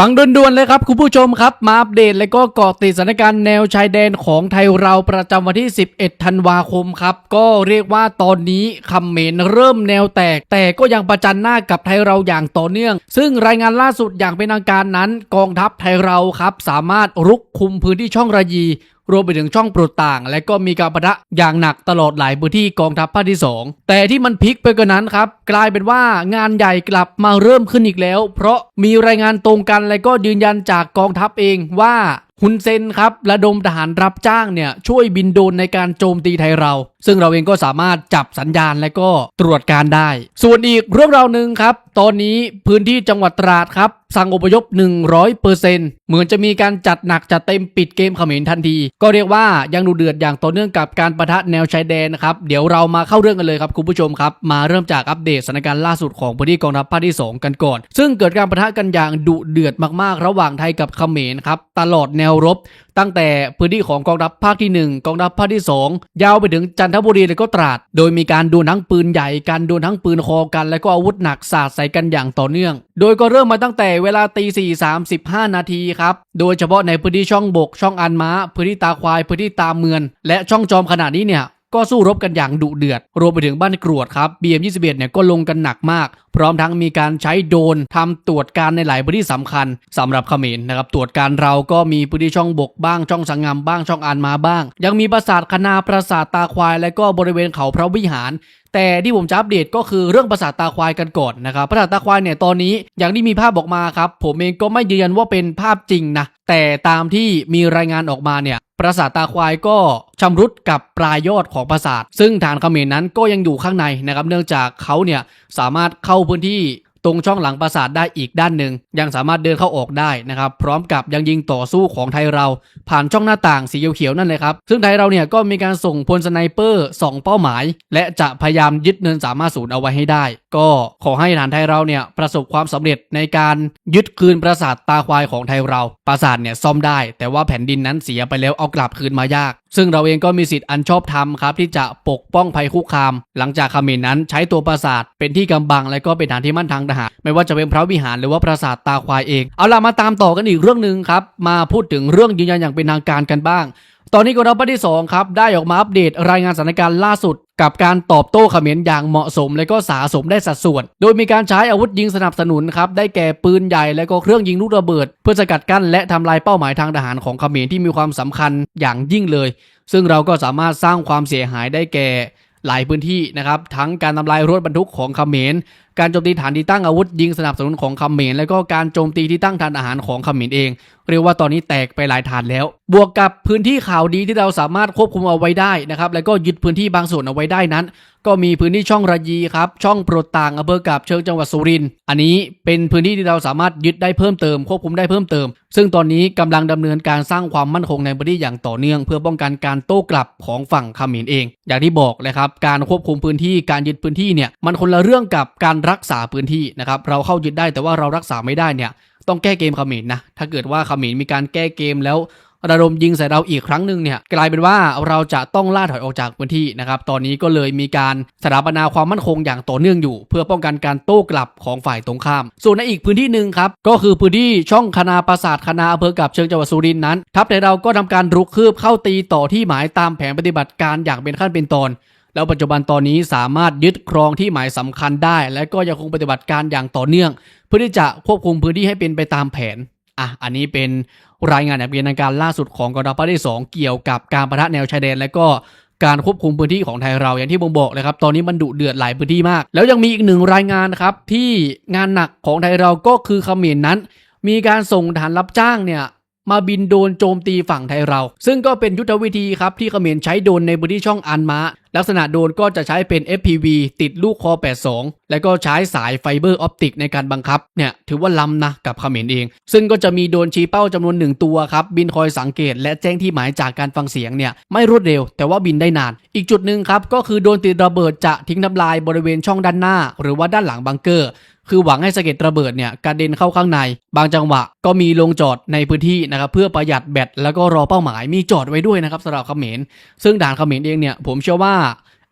ฟังด่วนๆเลยครับคุณผู้ชมครับ มาอัปเดตและก็เกาะติดสถานการณ์แนวชายแดนของไทยเราประจำวันที่ 11 ธันวาคมครับ ก็เรียกว่าตอนนี้คำเมนเริ่มแนวแตก แต่ก็ยังประจันหน้ากับไทยเราอย่างต่อเนื่อง ซึ่งรายงานล่าสุดอย่างเป็นทางการนั้น กองทัพไทยเราครับ สามารถรุกคุมพื้นที่ช่องระยี รวมไปถึงช่องปลดต่าง และก็มีการประทะอย่างหนักตลอดหลายพื้นที่กองทัพภาคที่ 2 แต่ที่มันพลิกไปกว่านั้นครับ กลายเป็นว่างานใหญ่กลับมาเริ่มขึ้นอีกแล้ว เพราะมีรายงานตรงกันและก็ยืนยันจากกองทัพเองว่า ฮุนเซนครับระดมทหารรับจ้างเนี่ยช่วยบินโดนในการโจมตีไทยเรา ซึ่งเราเองก็สามารถจับสัญญาณและก็ตรวจการได้ ส่วนอีกเรื่องราวหนึ่งครับ ตอนนี้พื้นที่จังหวัดตราดครับสั่งอพยพ 100%เหมือนจะมีการจัดหนักจัดเต็มปิดเกมเขมรทันที ก็เรียกว่ายังดูเดือดอย่างต่อเนื่องกับการประทะแนวชายแดนนะครับ เดี๋ยวเรามาเข้าเรื่องกันเลยครับคุณผู้ชมครับ มาเริ่มจากอัปเดตสถานการณ์ล่าสุดของพื้นที่กองทัพภาคที่ 2 กันก่อน ซึ่งเกิดการประทะกันอย่างดุเดือดมากๆ ระหว่างไทยกับเขมรครับตลอดแนวรบ ตั้งแต่พื้นที่ของกองทัพภาคที่ 1 กองทัพภาคที่ 2 ยาวไปถึงจันทบุรีและก็ตราด โดยมีการดวลทั้งปืนใหญ่การดวลทั้งปืนคอกัน และก็อาวุธหนักสาดใส่กันอย่างต่อเนื่อง โดยก็เริ่มมาตั้งแต่เวลาตีสี่สามสิบห้านาทีครับ โดยเฉพาะในพื้นที่ช่องบกช่องอันม้า พื้นที่ตาควายพื้นที่ตาเมือน และช่องจอมขนาดนี้เนี่ย ก็สู้รบกันอย่างดุเดือด รวมไปถึงบ้านกรวดครับ BM21 เนี่ยก็ลงกันหนักมาก พร้อมทั้งมีการใช้โดนทำตรวจการในหลายพื้นที่สำคัญสำหรับเขมรนะครับตรวจการเราก็มีพื้นที่ช่องบกบ้างช่องสังงามบ้างช่องอานมาบ้าง ยังมีปราสาทคณาปราสาทตาควาย และก็บริเวณเขาพระวิหารแต่ที่ผมจะอัปเดตก็คือเรื่องปราสาทตาควายกันก่อนนะครับปราสาทตาควายเนี่ยตอนนี้อย่างที่มีภาพออกมาครับ ผมเองก็ไม่ยืนยันว่าเป็นภาพจริงนะแต่ตามที่มีรายงานออกมาเนี่ย ปราสาทตาควายก็ชำรุดกับปลายยอดของปราสาท ซึ่งฐานเขมรนั้นก็ยังอยู่ข้างในนะครับ เนื่องจากเขาเนี่ยสามารถเข้าพื้นที่ตรงช่องหลังปราสาทได้อีกด้านหนึ่ง ยังสามารถเดินเข้าออกได้นะครับ พร้อมกับยังยิงต่อสู้ของไทยเรา ผ่านช่องหน้าต่างสีเขียวๆนั่นเลยครับ ซึ่งไทยเราเนี่ยก็มีการส่งพลสไนเปอร์สองเป้าหมาย และจะพยายามยึดเนินสามารถศูนย์เอาไว้ให้ได้ ก็ขอให้ฐานไทยเราเนี่ยประสบความสำเร็จในการยึดคืนปราสาทตาควายของไทยเรา ปราสาทเนี่ยซ่อมได้ แต่ว่าแผ่นดินนั้นเสียไปแล้วเอากลับคืนมายาก ซึ่งเราเองก็มีสิทธิ์อันชอบธรรมครับที่จะปกป้องภัยคุกคาม หลังจากขมรนั้นใช้ตัวปราสาทเป็นที่กำบังและก็เป็นฐานที่มั่นทางทหารไม่ว่าจะเป็นพระวิหารหรือว่าปราสาทตาควายเอง เอาล่ะมาตามต่อกันอีกเรื่องหนึ่งครับมาพูดถึงเรื่องยืนยันอย่างเป็นทางการกันบ้าง ตอนนี้กองทัพภาคที่2ครับได้ออกมาอัปเดตรายงานสถานการณ์ล่าสุด กับการตอบโต้เขมรอย่างเหมาะสม และก็สาสมได้สัดส่วน โดยมีการใช้อาวุธยิงสนับสนุนครับได้แก่ปืนใหญ่และก็เครื่องยิงลูกระเบิด เพื่อสกัดกั้นและทำลายเป้าหมายทางทหารของเขมรที่มีความสำคัญอย่างยิ่งเลย ซึ่งเราก็สามารถสร้างความเสียหายได้แก่หลายพื้นที่นะครับทั้งการทำลายรถบรรทุกของเขมร การโจมตีฐานที่ตั้งอาวุธยิงสนับสนุนของเขมรและก็การโจมตีที่ตั้งฐานอาหารของเขมรเอง เรียกว่าตอนนี้แตกไปหลายฐานแล้ว บวกกับพื้นที่ข่าวดีที่เราสามารถควบคุมเอาไว้ได้นะครับแล้วก็ยึดพื้นที่บางส่วนเอาไว้ได้นั้น ก็มีพื้นที่ช่องระยีครับช่องโปรดต่างอำเภอกับเชิงจังหวัดสุรินทร์อันนี้เป็นพื้นที่ที่เราสามารถยึดได้เพิ่มเติมควบคุมได้เพิ่มเติม ซึ่งตอนนี้กำลังดำเนินการสร้างความมั่นคงในพื้นที่อย่างต่อเนื่อง เพื่อป้องกันการโต้กลับของฝั่งเขมรเอง อย่างที่บอกเลยครับการควบคุมพื้นที่การยึดพื้นที่เนี่ยมันคนละเรื่องกับการรักษาพื้นที่นะครับเราเข้ายึดได้แต่ว่าเรารักษาไม่ได้เนี่ยต้องแก้เกมเขมรนะถ้าเกิดว่าเขมรมีการแก้เกมแล้วระดมยิงใส่เราอีกครั้งหนึ่งเนี่ยกลายเป็นว่าเราจะต้องล่าถอยออกจากพื้นที่นะครับตอนนี้ก็เลยมีการสถาปนาความมั่นคงอย่างต่อเนื่องอยู่ เพื่อป้องกันการโต้กลับของฝ่ายตรงข้าม ส่วนในอีกพื้นที่หนึ่งครับก็คือพื้นที่ช่องคณาปราสาทคณาอำเภอกับเชิงจังหวัดสุรินทร์นั้น ทัพไทยเราก็ทำการรุกคืบเข้าตีต่อที่หมายตามแผนปฏิบัติการอย่างเป็นขั้นเป็นตอน แล้วปัจจุบันตอนนี้สามารถยึดครองที่หมายสำคัญได้ และก็ยังคงปฏิบัติการอย่างต่อเนื่อง เพื่อที่จะควบคุมพื้นที่ให้เป็นไปตามแผนอะอันนี้เป็นรายงานแบบเป็นการล่าสุดของกองทัพภาคที่2เกี่ยวกับการประทะแนวชายแดน และก็การควบคุมพื้นที่ของไทยเราอย่างที่ผมบอกเลยครับ ตอนนี้มันดุเดือดหลายพื้นที่มาก แล้วยังมีอีกหนึ่งรายงานนะครับที่งานหนักของไทยเราก็คือเขมรนั้น มีการส่งฐานรับจ้างเนี่ยมาบินโดนโจมตีฝั่งไทยเรา ซึ่งก็เป็นยุทธวิธีครับที่เขมรใช้โดนในพื้นที่ช่องอันมา ลักษณะโดนก็จะใช้เป็น FPV ติดลูกคอ 82 แล้วก็ใช้สายไฟเบอร์ออปติกในการบังคับ เนี่ย ถือว่าล้ำนะ กับเขมรเอง ซึ่งก็จะมีโดนชี้เป้าจำนวนหนึ่งตัวครับ บินคอยสังเกตและแจ้งที่หมายจากการฟังเสียงเนี่ย ไม่รวดเร็ว แต่ว่าบินได้นาน อีกจุดหนึ่งครับ ก็คือโดนติดระเบิดจะทิ้งน้ำลายบริเวณช่องด้านหน้า หรือว่าด้านหลังบังเกอร์ คือหวังให้สะเก็ดระเบิดเนี่ยกระเด็นเข้าข้างใน บางจังหวะก็มีลงจอดในพื้นที่นะครับเพื่อประหยัดแบตแล้วก็รอเป้าหมายมีจอดไว้ด้วยนะครับสำหรับเขมรซึ่งด่านเขมรเองเนี่ยผมเชื่อว่า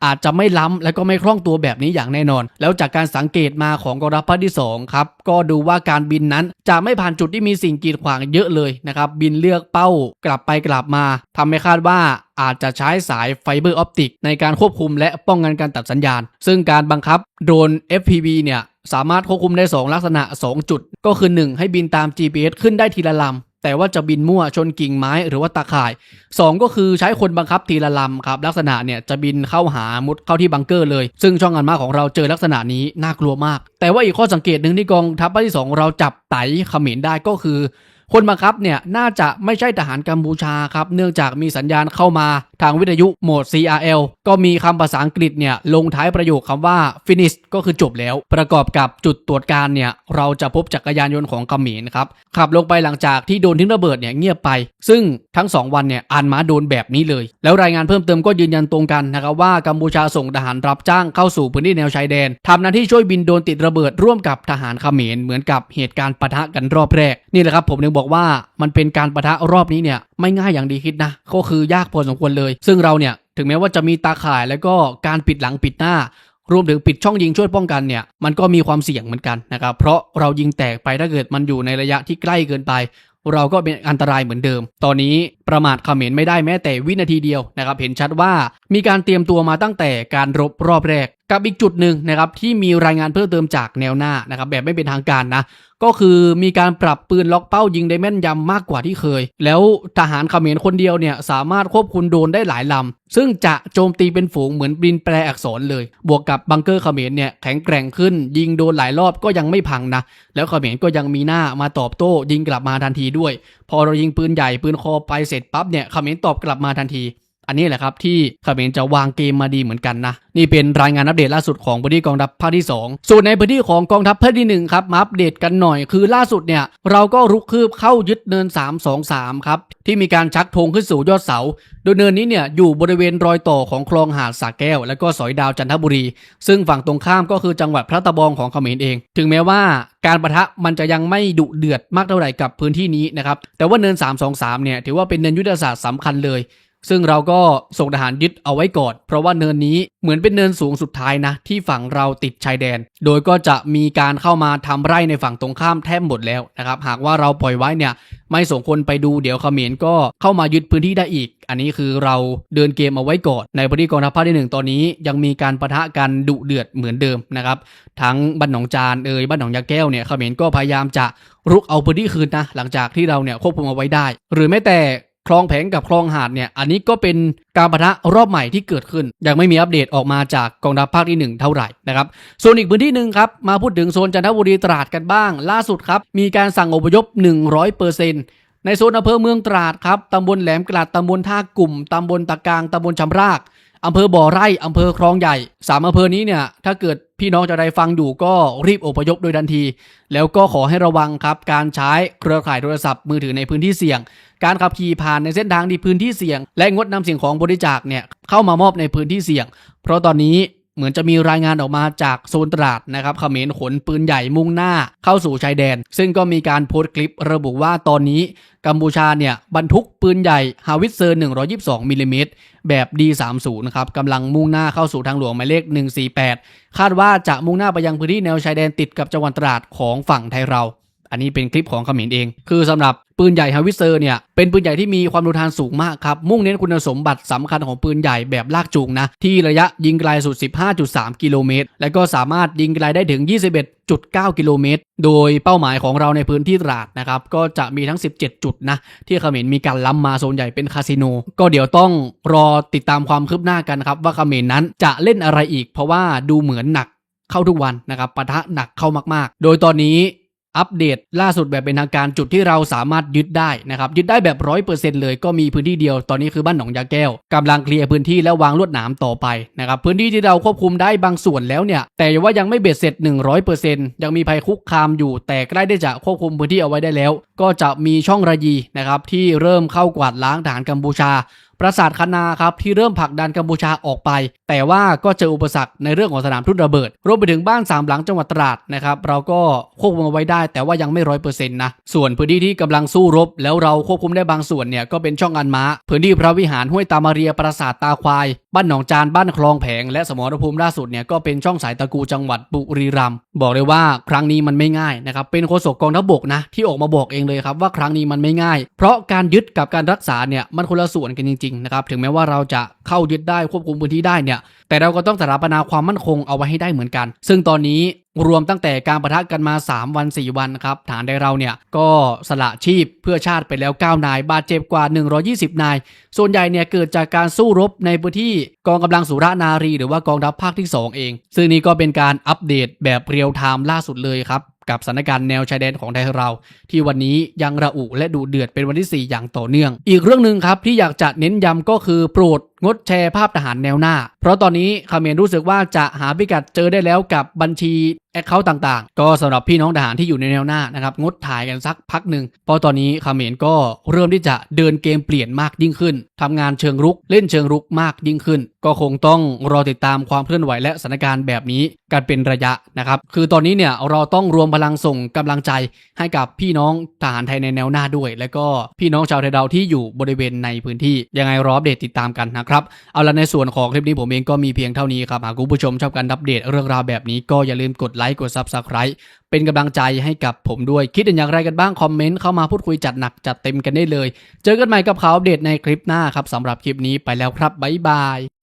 อาจจะไม่ล้ำและก็ไม่คล่องตัวแบบนี้อย่างแน่นอน แล้วจากการสังเกตมาของกองทัพภาคที่สองครับก็ดูว่าการบินนั้นจะไม่ผ่านจุดที่มีสิ่งกีดขวางเยอะเลยนะครับบินเลือกเป้ากลับไปกลับมาทำให้คาดว่าอาจจะใช้สายไฟเบอร์ออปติกในการควบคุมและป้องกันการตัดสัญญาณ ซึ่งการบังคับโดรน FPV เนี่ยสามารถควบคุมได้ 2 ลักษณะ 2 จุด ก็คือ 1 ให้บินตาม GPS ขึ้นได้ทีละลำ แต่ว่าจะบินมั่วชนกิ่งไม้หรือว่าตาข่าย 2 ก็คือใช้คนบังคับทีละลำครับลักษณะเนี่ยจะบินเข้าหามุดเข้าที่บังเกอร์เลย ซึ่งช่องอันมาของเราเจอลักษณะนี้น่ากลัวมาก แต่ว่าอีกข้อสังเกตหนึ่งที่กองทัพภาคที่ 2 เราจับไตเขมรได้ก็คือ คนบังคับเนี่ยน่าจะไม่ใช่ทหารกัมพูชาครับเนื่องจากมีสัญญาณเข้ามาทางวิทยุโหมด CRL ก็มีคำภาษาอังกฤษเนี่ยลงท้ายประโยคคำว่า finish ก็คือจบแล้ว ประกอบกับจุดตรวจการเนี่ยเราจะพบจักรยานยนต์ของเขมรครับขับลงไปหลังจากที่โดนทิ้งระเบิดเนี่ยเงียบไป ซึ่งทั้ง 2 วันเนี่ยอันมาโดนแบบนี้เลย แล้วรายงานเพิ่มเติมก็ยืนยันตรงกันนะครับว่ากัมพูชาส่งทหารรับจ้างเข้าสู่พื้นที่แนวชายแดนทำหน้าที่ช่วยบินโดนติดระเบิดร่วมกับทหารเขมรเหมือนกับเหตุการณ์ปะทะกันรอบแรกนี่แหละครับผมนึงบอกว่ามันเป็นการปะทะรอบนี้เนี่ยไม่ง่ายอย่างดีคิดนะก็คือยากพอสมควรเลย ซึ่งเราเนี่ยถึงแม้ว่าจะมีตาข่ายแล้วก็การปิดหลังปิดหน้ารวมถึงปิดช่องยิงช่วยป้องกันเนี่ยมันก็มีความเสี่ยงเหมือนกันนะครับเพราะเรายิงแตกไปถ้าเกิดมันอยู่ในระยะที่ใกล้เกินไป เราก็เป็นอันตรายเหมือนเดิม ตอนนี้ประมาทเขมรไม่ได้แม้แต่วินาทีเดียวนะครับเห็นชัดว่ามีการเตรียมตัวมาตั้งแต่การรบรอบแรก กับอีกจุดหนึ่งนะครับที่มีรายงานเพิ่มเติมจากแนวหน้านะครับแบบไม่เป็นทางการนะ ก็คือมีการปรับปืนล็อกเป้ายิงได้แม่นยำมากกว่าที่เคย แล้วทหารเขมรคนเดียวเนี่ยสามารถควบคุมโดนได้หลายลำ ซึ่งจะโจมตีเป็นฝูงเหมือนบินแปลอักษรเลย บวกกับบังเกอร์เขมรเนี่ยแข็งแกร่งขึ้น ยิงโดนหลายรอบก็ยังไม่พังนะ แล้วเขมรก็ยังมีหน้ามาตอบโต้ ยิงกลับมาทันทีด้วย พอเรายิงปืนใหญ่ปืนคอไปเสร็จปั๊บเนี่ยเขมรตอบกลับมาทันที อันนี้แหละครับที่เขมรจะวางเกมมาดีเหมือนกันนะ นี่เป็นรายงานอัปเดตล่าสุดของพื้นที่กองทัพภาคที่ 2 ส่วนในพื้นที่ของกองทัพภาคที่1ครับมาอัปเดตกันหน่อยคือล่าสุดเนี่ยเราก็รุกคืบเข้ายึดเนิน 323 ครับ ที่มีการชักธงขึ้นสู่ยอดเสา โดยเนินนี้เนี่ยอยู่บริเวณรอยต่อของคลองหาดสาแก้ว และก็สอยดาวจันทบุรี ซึ่งฝั่งตรงข้ามก็คือจังหวัดพระตะบองของเขมรเอง ถึงแม้ว่าการประทะมันจะยังไม่ดุเดือดมากเท่าไหร่กับพื้นที่นี้นะครับแต่ว่าเนิน 323 เนี่ยถือว่าเป็นเนินยุทธศาสตร์สำคัญเลย ซึ่งเราก็ส่งทหารยึดเอาไว้ก่อน เพราะว่าเนินนี้เหมือนเป็นเนินสูงสุดท้ายนะ ที่ฝั่งเราติดชายแดน โดยก็จะมีการเข้ามาทำไร่ในฝั่งตรงข้ามแทบหมดแล้วนะครับ หากว่าเราปล่อยไว้เนี่ย ไม่ส่งคนไปดูเดี๋ยวเขมรก็เข้ามายึดพื้นที่ได้อีก อันนี้คือเราเดินเกมเอาไว้ก่อน ในพื้นที่กองทัพภาคที่หนึ่งตอนนี้ยังมีการประทะกันดุเดือดเหมือนเดิมนะครับ ทั้งบ้านหนองจานเอ่ยบ้านหนองยาแก้วเนี่ยเขมรก็พยายามจะรุกเอาพื้นที่คืนนะหลังจากที่เราเนี่ยควบคุมเอาไว้ได้ หรือแม้แต่ คลองแผงกับคลองหาดเนี่ย อันนี้ก็เป็นการประทะรอบใหม่ที่เกิดขึ้น ยังไม่มีอัปเดตออกมาจากกองทัพภาคที่ 1 เท่าไหร่นะครับส่วนอีกพื้นที่หนึ่งครับ มาพูดถึงโซนจันทบุรีตราดกันบ้าง ล่าสุดครับ มีการสั่งอพยพ 100%ในโซนอำเภอเมืองตราดครับตำบลแหลมกลาดตำบลท่ากลุ่มตำบลตะกางตำบลชำรากอำเภอบ่อไร่อำเภอคลองใหญ่สามอำเภอนี้เนี่ยถ้าเกิด พี่น้องจะได้ฟังอยู่ก็รีบอพยพโดยทันที แล้วก็ขอให้ระวังครับการใช้เครือข่ายโทรศัพท์มือถือในพื้นที่เสี่ยง การขับขี่ผ่านในเส้นทางที่พื้นที่เสี่ยง และงดนำสิ่งของบริจาคเนี่ยเข้ามามอบในพื้นที่เสี่ยง เพราะตอนนี้ เหมือนจะมีรายงานออกมาจากโซนตราดนะครับเขมรขนปืนใหญ่มุ่งหน้าเข้าสู่ชายแดน ซึ่งก็มีการโพสต์คลิประบุว่าตอนนี้กัมพูชาเนี่ยบรรทุกปืนใหญ่ฮาวิตเซอร์ 122มิลลิเมตรแบบ D30 นะครับกำลังมุ่งหน้าเข้าสู่ทางหลวงหมายเลข 148 คาดว่าจะมุ่งหน้าไปยังพื้นที่แนวชายแดนติดกับจังหวัดตราดของฝั่งไทยเรา อันนี้เป็นคลิปของเขมรเอง คือสำหรับปืนใหญ่ฮาวิเซอร์เนี่ยเป็นปืนใหญ่ที่มีความทนทานสูงมากครับมุ่งเน้นคุณสมบัติสำคัญของปืนใหญ่แบบลากจูงนะ ที่ระยะยิงไกลสุด 15.3 กิโลเมตร และก็สามารถยิงไกลได้ถึง 21.9 กิโลเมตร โดยเป้าหมายของเราในพื้นที่ตราดนะครับ ก็จะมีทั้ง 17 จุดนะ ที่เขมรมีการล้ำมาโซนใหญ่เป็นคาสิโน ก็เดี๋ยวต้องรอติดตามความคืบหน้ากันครับว่าเขมรนั้นจะเล่นอะไรอีก เพราะว่าดูเหมือนหนักเข้าทุกวันนะครับปะทะหนักเข้ามากๆ โดยตอนนี้ อัปเดตล่าสุดแบบเป็นทางการจุดที่เราสามารถยึดได้นะครับยึดได้แบบร้อยเปอร์เซ็นต์เลยก็มีพื้นที่เดียวตอนนี้คือบ้านหนองยาแก้วกำลังเคลียร์พื้นที่และวางลวดหนามต่อไปนะครับพื้นที่ที่เราควบคุมได้บางส่วนแล้วเนี่ย แต่ว่ายังไม่เบ็ดเสร็จ 100%ยังมีภัยคุกคามอยู่ แต่ใกล้ได้จะควบคุมพื้นที่เอาไว้ได้แล้ว ก็จะมีช่องระยีนะครับที่เริ่มเข้ากวาดล้างทหารกัมพูชา ปราสาทคานาครับที่เริ่มผลักดันกัมพูชาออกไป แต่ว่าก็เจออุปสรรคในเรื่องของสนามทุ่นระเบิด รวมไปถึงบ้านสามหลังจังหวัดตราดนะครับเราก็ควบคุมเอาไว้ได้ แต่ว่ายังไม่ร้อยเปอร์เซ็นต์นะส่วนพื้นที่ที่กำลังสู้รบ แล้วเราควบคุมได้บางส่วนเนี่ยก็เป็นช่องอันม้าพื้นที่พระวิหารห้วยตามาเรียปราสาทตาควาย บ้านหนองจานบ้านคลองแผง และสมรภูมิล่าสุดเนี่ยก็เป็นช่องสายตะกูจังหวัดบุรีรัมย์บอกเลยว่าครั้งนี้มันไม่ง่ายนะครับเป็นโฆษกกองทัพบกนะที่ออกมาบอกเองเลยครับว่าครั้งนี้มันไม่ง่าย เพราะการยึดกับการรักษาเนี่ยมันคนละส่วนกันจริงๆนะครับถึงแม้ว่าเราจะเข้ายึดได้ควบคุมพื้นที่ได้เนี่ยแต่เราก็ต้องสถาปนาความมั่นคงเอาไว้ให้ได้เหมือนกัน ซึ่งตอนนี้รวมตั้งแต่การประทะกันมา 3 วัน 4 วันครับฐานใดเราเนี่ยก็สละชีพเพื่อชาติไปแล้ว 9 นาย บาดเจ็บกว่า 120 นาย ส่วนใหญ่เนี่ยเกิดจากการสู้รบในพื้นที่กองกำลังสุรานารี หรือว่ากองทัพภาคที่ 2 เอง ซึ่งนี่ก็เป็นการอัปเดตแบบเรียลไทม์ล่าสุดเลยครับ กับสถานการณ์แนวชายแดนของไทยเรา ที่วันนี้ยังระอุและดูเดือดเป็นวันที่ 4 อย่างต่อเนื่อง อีกเรื่องหนึ่งครับที่อยากจะเน้นย้ำก็คือโปรดงดแชร์ภาพทหารแนวหน้า เพราะตอนนี้เมรรู้สึกว่าจะหาพิกัดเจอได้แล้วกับบัญชีแอคเคาท์ต่างๆ ก็สำหรับพี่น้องทหารที่อยู่ในแนวหน้านะครับงดถ่ายกันสักพักหนึ่งเพราะตอนนี้เมรก็เริ่มที่จะเดินเกมเปลี่ยนมากยิ่งขึ้นทำงานเชิงรุกเล่นเชิงรุกมากยิ่งขึ้น ก็คงต้องรอติดตามความเคลื่อนไหวและสถานการณ์แบบนี้กันเป็นระยะนะครับคือตอนนี้เนี่ยเราต้องรวมพลังส่งกำลังใจให้กับพี่น้องทหารไทยในแนวหน้าด้วย และก็พี่น้องชาวไทยเราที่อยู่บริเวณในพื้นที่ยังไงรออัปเดตติดตามกันนะครับ เอาละในส่วนของคลิปนี้ผมเองก็มีเพียงเท่านี้ครับ หากคุณผู้ชมชอบการอัปเดตเรื่องราวแบบนี้ก็อย่าลืมกดไลค์กด Subscribe เป็นกำลังใจให้กับผมด้วย คิดเห็นอย่างไรกันบ้าง คอมเมนต์เข้ามาพูดคุยจัดหนักจัดเต็มกันได้เลย เจอกันใหม่กับข่าวอัปเดตในคลิปหน้าครับสำหรับคลิปนี้ไปแล้วครับบ๊ายบาย